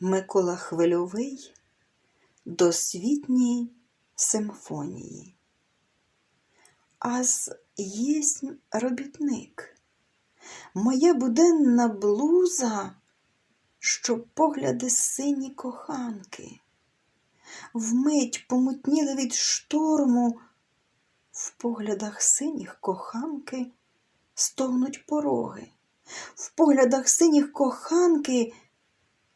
Микола Хвильовий Досвітній симфонії. Аз єсмь робітник, моя буденна блуза, що погляди сині коханки, вмить помутніли від шторму, в поглядах синіх коханки стогнуть пороги, в поглядах синіх коханки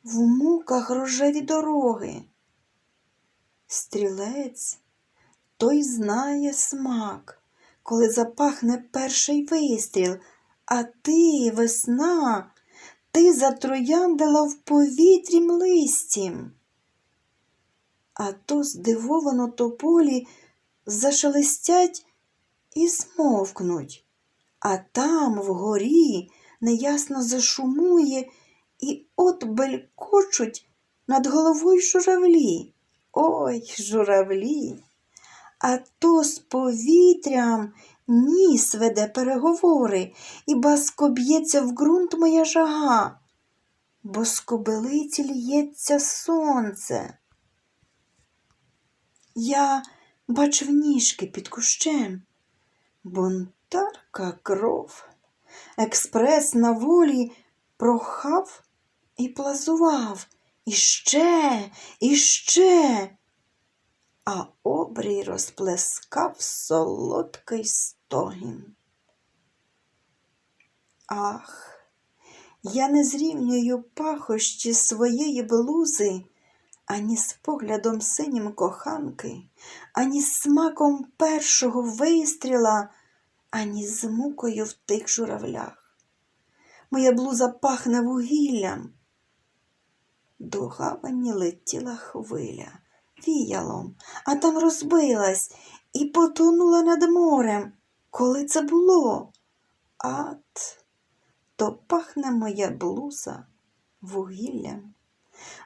в муках рожеві дороги. Стрілець той знає смак, коли запахне перший вистріл, а ти, весна, ти затрояндила в повітрім листім. А то здивовано тополі зашелестять і змовкнуть, а там вгорі неясно зашумує і от белькочуть над головою журавлі. Ой, журавлі, а то з повітрям ніс веде переговори, і баско б'ється в ґрунт моя жага, бо з кобилиці лється сонце. Я бачив ніжки під кущем, бунтарка кров, експрес на волі прохав і плазував. Іще, іще, а обрій розплескав солодкий стогін. Ах, я не зрівнюю пахощі своєї блузи ані з поглядом синім коханки, ані з смаком першого вистріла, ані з мукою в тих журавлях. Моя блуза пахне вугіллям. До гавані летіла хвиля віялом, а там розбилась і потонула над морем. Коли це було? Ат, то пахне моя блуза вугіллям.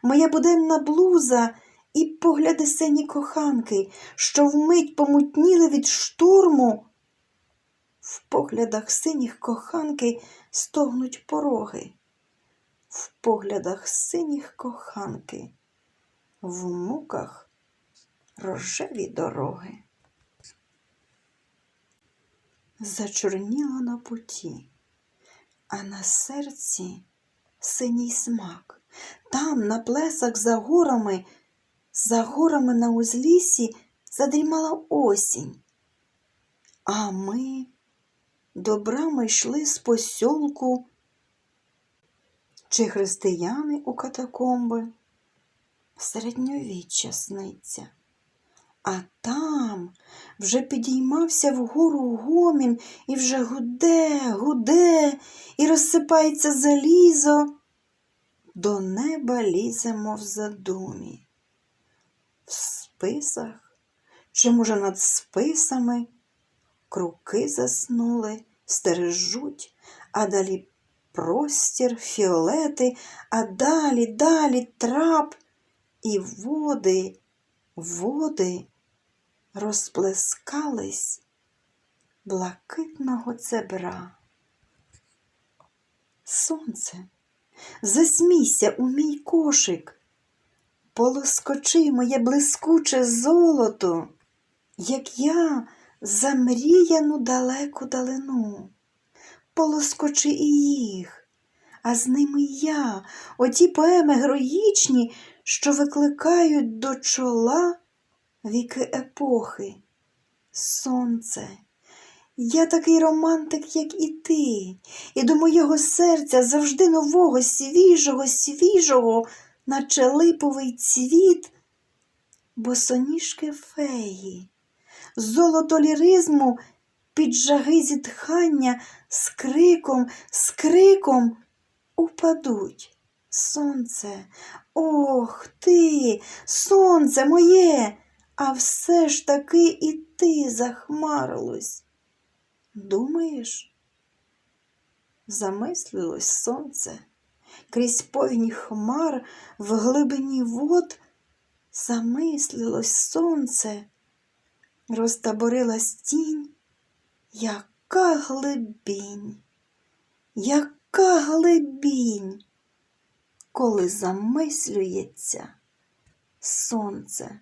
Моя буденна блуза і погляди сині коханки, що вмить помутніли від штурму. В поглядах синіх коханки стогнуть пороги в поглядах синіх коханки, в муках рожеві дороги. Зачорніло на путі, а на серці синій смак. Там, на плесах за горами, за горами на узлісі задрімала осінь. А ми до брами йшли з посьолку чи християни у катакомби, середньовіччя сниться. А там вже підіймався вгору гомін і вже гуде, гуде, і розсипається залізо. До неба ліземо в задумі. В списах, чи, може, над списами, круки заснули, стережуть, а далі простір, фіолети, а далі, далі трап і води, води розплескались блакитного цебра. Сонце, засмійся у мій кошик, полоскочи моє блискуче золото, як я замріяну далеку далину полоскочи і їх, а з ними я, оті поеми героїчні, що викликають до чола віки епохи. Сонце. Я такий романтик, як і ти, і до моєго серця завжди нового, свіжого, свіжого, наче липовий цвіт, босоніжки феї, золото ліризму під жаги зітхання з криком, з криком упадуть. Сонце, ох ти, сонце моє, а все ж таки і ти захмарилось. Думаєш? Замислилось сонце, крізь повні хмар в глибині вод, замислилось сонце, розтаборилась тінь, яка глибінь, яка глибінь. коли замислюється сонце